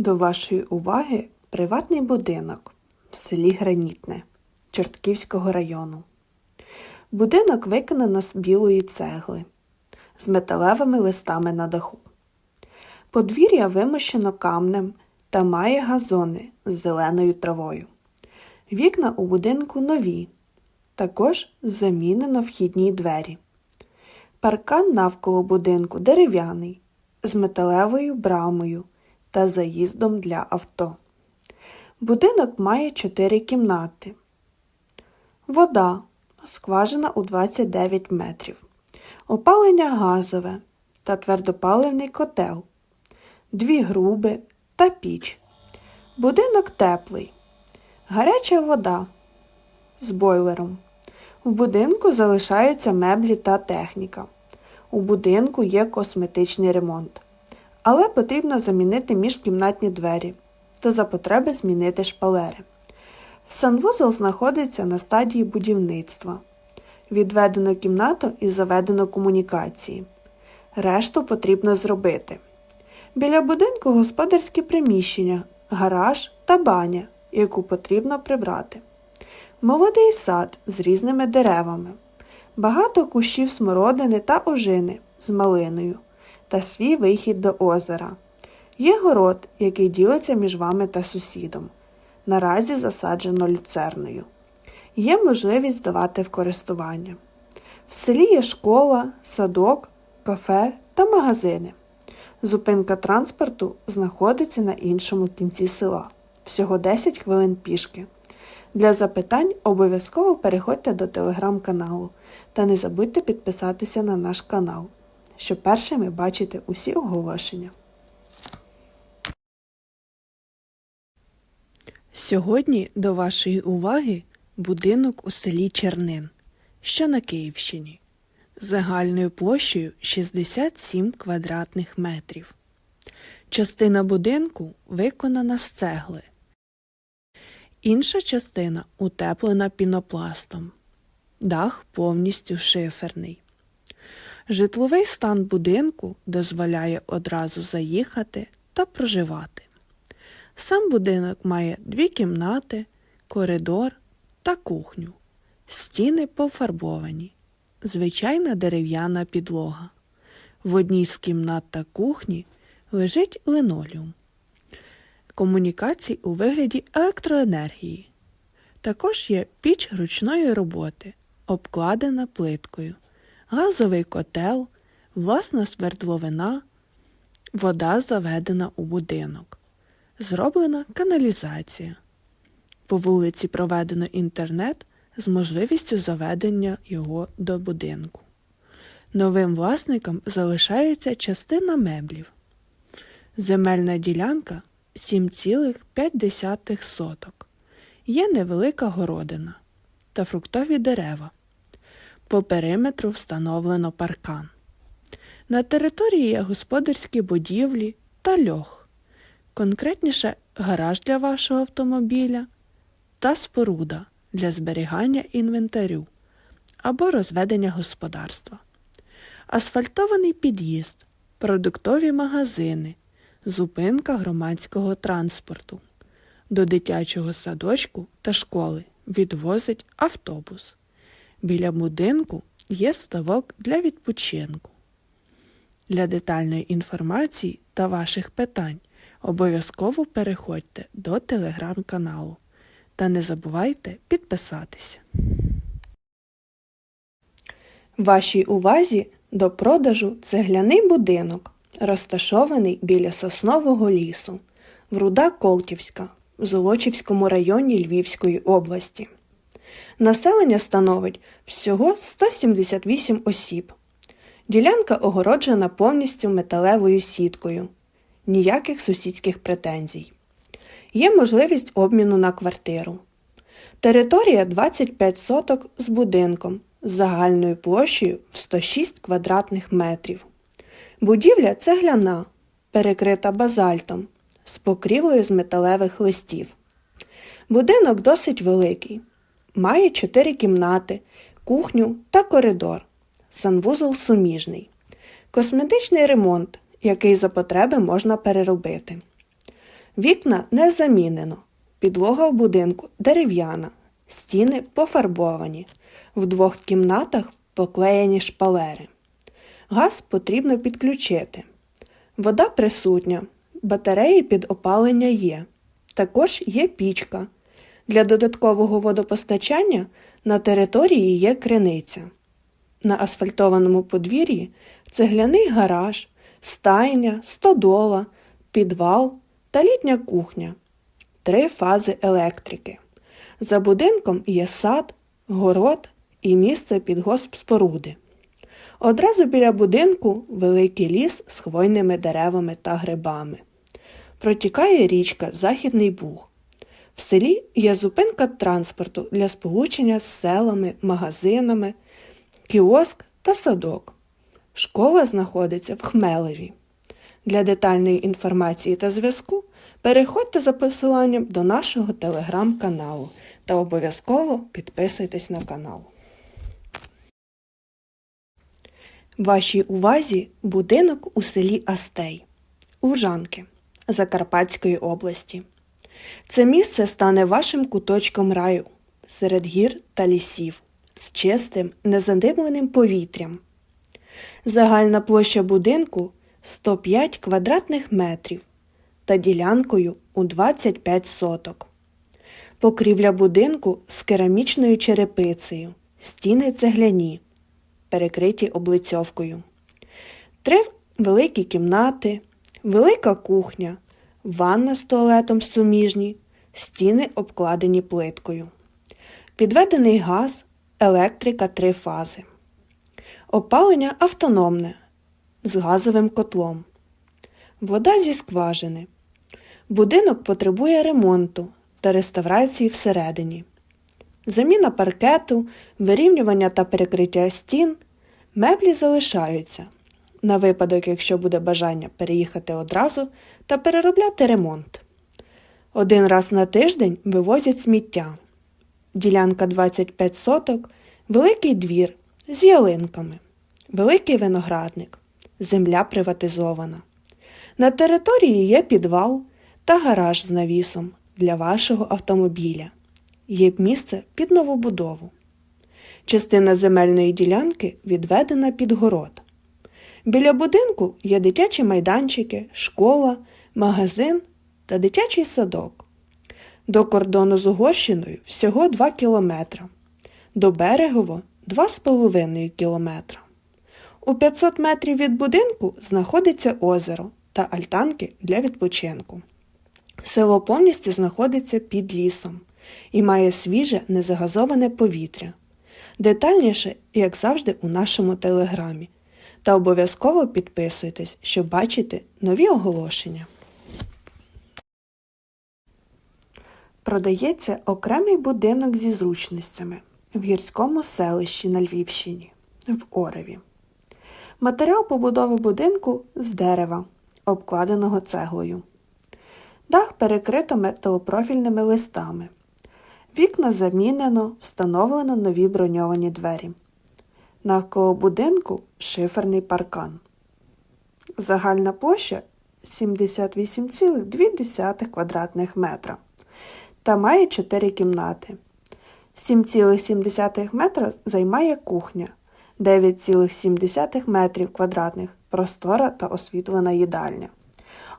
До вашої уваги приватний будинок в селі Гранітне Чортківського району. Будинок виконано з білої цегли з металевими листами на даху. Подвір'я вимощено камнем та має газони з зеленою травою. Вікна у будинку нові. Також замінено вхідні двері. Паркан навколо будинку дерев'яний з металевою брамою та заїздом для авто. Будинок має 4 кімнати. Вода скважина у 29 метрів. Опалення газове та твердопаливний котел. Дві груби та піч. Будинок теплий. Гаряча вода з бойлером. В будинку залишаються меблі та техніка. У будинку є косметичний ремонт. Але потрібно замінити міжкімнатні двері та за потреби змінити шпалери. Санвузол знаходиться на стадії будівництва. Відведено кімнату і заведено комунікації. Решту потрібно зробити. Біля будинку господарські приміщення, гараж та баня, яку потрібно прибрати. Молодий сад з різними деревами, багато кущів смородини та ожини з малиною та свій вихід до озера. Є город, який ділиться між вами та сусідом. Наразі засаджено люцерною. Є можливість здавати в користування. В селі є школа, садок, кафе та магазини. Зупинка транспорту знаходиться на іншому кінці села. Всього 10 хвилин пішки. Для запитань обов'язково переходьте до телеграм-каналу та не забудьте підписатися на наш канал, щоб першими бачити усі оголошення. Сьогодні до вашої уваги будинок у селі Чернин, що на Київщині, загальною площею 67 квадратних метрів. Частина будинку виконана з цегли. Інша частина утеплена пінопластом. Дах повністю шиферний. Житловий стан будинку дозволяє одразу заїхати та проживати. Сам будинок має дві кімнати, коридор та кухню. Стіни пофарбовані. Звичайна дерев'яна підлога. В одній з кімнат та кухні лежить линолеум. Комунікацій у вигляді електроенергії. Також є піч ручної роботи, обкладена плиткою, газовий котел, власна свердловина, вода заведена у будинок. Зроблена каналізація. По вулиці проведено інтернет з можливістю заведення його до будинку. Новим власникам залишається частина меблів. Земельна ділянка 7,5 соток. Є невелика городина та фруктові дерева. По периметру встановлено паркан. На території є господарські будівлі та льох, конкретніше гараж для вашого автомобіля та споруда для зберігання інвентарю або розведення господарства, асфальтований під'їзд, продуктові магазини, зупинка громадського транспорту. До дитячого садочку та школи відвозить автобус. Біля будинку є ставок для відпочинку. Для детальної інформації та ваших питань обов'язково переходьте до телеграм-каналу та не забувайте підписатися. Вашій увазі до продажу цегляний будинок, розташований біля соснового лісу, Вруда Колтівська в Золочівському районі Львівської області. Населення становить всього 178 осіб. Ділянка огороджена повністю металевою сіткою. Ніяких сусідських претензій. Є можливість обміну на квартиру. Територія 25 соток з будинком з загальною площею в 106 квадратних метрів. Будівля цегляна, перекрита базальтом, з покрівлею з металевих листів. Будинок досить великий. Має 4 кімнати, кухню та коридор. Санвузол суміжний. Косметичний ремонт, який за потреби можна переробити. Вікна не замінено. Підлога в будинку дерев'яна, стіни пофарбовані. В двох кімнатах поклеєні шпалери. Газ потрібно підключити. Вода присутня, батареї під опалення є. Також є пічка. Для додаткового водопостачання на території є криниця. На асфальтованому подвір'ї цегляний гараж, стайня, стодола, підвал та літня кухня. Три фази електрики. За будинком є сад, город і місце під госпспоруди. Одразу біля будинку великий ліс з хвойними деревами та грибами. Протікає річка Західний Буг. В селі є зупинка транспорту для сполучення з селами, магазинами, кіоск та садок. Школа знаходиться в Хмелеві. Для детальної інформації та зв'язку переходьте за посиланням до нашого телеграм-каналу та обов'язково підписуйтесь на канал. Вашій увазі будинок у селі Астей, Лужанки Закарпатської області. Це місце стане вашим куточком раю серед гір та лісів з чистим, незадимленим повітрям. Загальна площа будинку 105 квадратних метрів та ділянкою у 25 соток. Покрівля будинку з керамічною черепицею, стіни цегляні, перекриті облицьовкою. Три великі кімнати, велика кухня, ванна з туалетом суміжні, стіни обкладені плиткою. Підведений газ, електрика три фази. Опалення автономне з газовим котлом. Вода зі скважини. Будинок потребує ремонту та реставрації всередині. Заміна паркету, вирівнювання та перекриття стін, меблі залишаються на випадок, якщо буде бажання переїхати одразу та переробляти ремонт. Один раз на тиждень вивозять сміття. Ділянка 25 соток, великий двір з ялинками, великий виноградник, земля приватизована. На території є підвал та гараж з навісом для вашого автомобіля. Є місце під новобудову. Частина земельної ділянки відведена під город. Біля будинку є дитячі майданчики, школа, магазин та дитячий садок. До кордону з Угорщиною всього 2 кілометра, до Берегово 2,5 кілометра. У 500 метрів від будинку знаходиться озеро та альтанки для відпочинку. Село повністю знаходиться під лісом і має свіже незагазоване повітря. Детальніше, як завжди, у нашому телеграмі. Та обов'язково підписуйтесь, щоб бачити нові оголошення. Продається окремий будинок зі зручностями в гірському селищі на Львівщині в Ореві. Матеріал побудови будинку з дерева, обкладеного цеглою. Дах перекрито металопрофільними листами. Вікна замінено, встановлено нові броньовані двері. Навколо будинку шиферний паркан. Загальна площа 78,2 квадратних метра та має 4 кімнати. 7,7 метра займає кухня, 9,7 метрів квадратних простора та освітлена їдальня.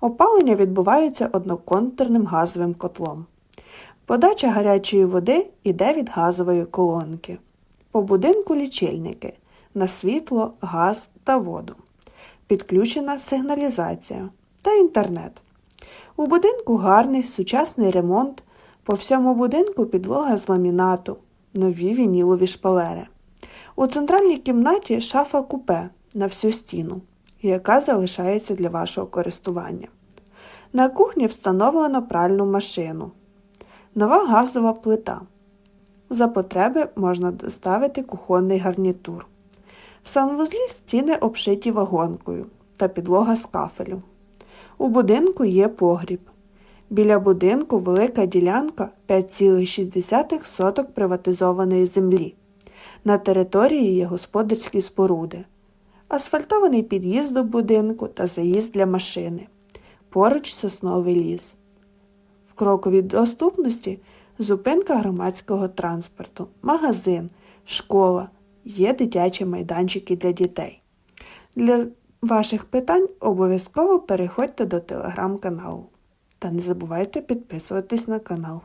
Опалення відбувається одноконтурним газовим котлом. Подача гарячої води іде від газової колонки. По будинку лічильники на світло, газ та воду. Підключена сигналізація та інтернет. У будинку гарний сучасний ремонт. По всьому будинку підлога з ламінату, нові вінілові шпалери. У центральній кімнаті шафа купе на всю стіну, яка залишається для вашого користування. На кухні встановлено пральну машину. Нова газова плита. За потреби можна доставити кухонний гарнітур. В санвузлі стіни обшиті вагонкою та підлога з кафелю. У будинку є погріб. Біля будинку велика ділянка 5,6 соток приватизованої землі. На території є господарські споруди, асфальтований під'їзд до будинку та заїзд для машини. Поруч сосновий ліс. В кроковій доступності зупинка громадського транспорту, магазин, школа, є дитячі майданчики для дітей. Для ваших питань обов'язково переходьте до телеграм-каналу. Та не забувайте підписуватись на канал.